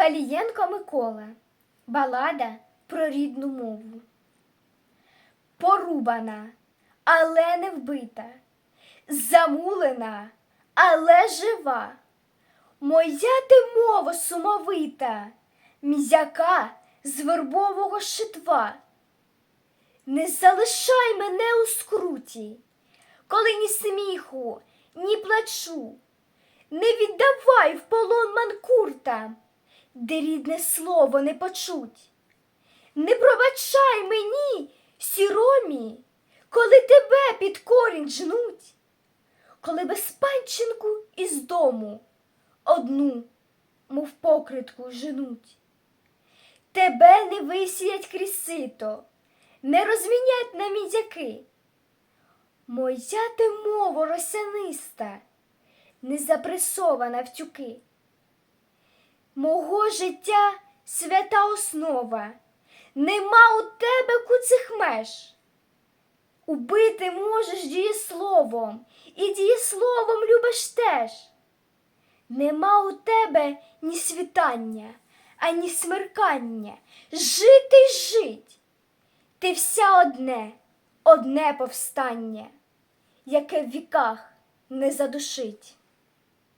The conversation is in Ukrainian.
Палієнко Микола. Балада про рідну мову. Порубана, але не вбита, замулена, але жива. Моя ти мова сумовита, м'яка з вербового шитва. Не залишай мене у скруті, коли ні сміху, ні плачу. Не віддавай в полон манкурта, де рідне слово не почуть. Не пробачай мені, сіромі, коли тебе під корінь жнуть, коли без панченку із дому одну, мов покритку женуть. Тебе не висіять крізь сито, не розмінять на мідяки. Моя ти мова росяниста, не запресована в тюки. Мого життя свята основа, нема у тебе куцих меж. Убити можеш дієсловом, і дієсловом любиш теж. Нема у тебе ні світання, ані смеркання, жити й жить. Ти вся одне, одне повстання, яке в віках не задушить.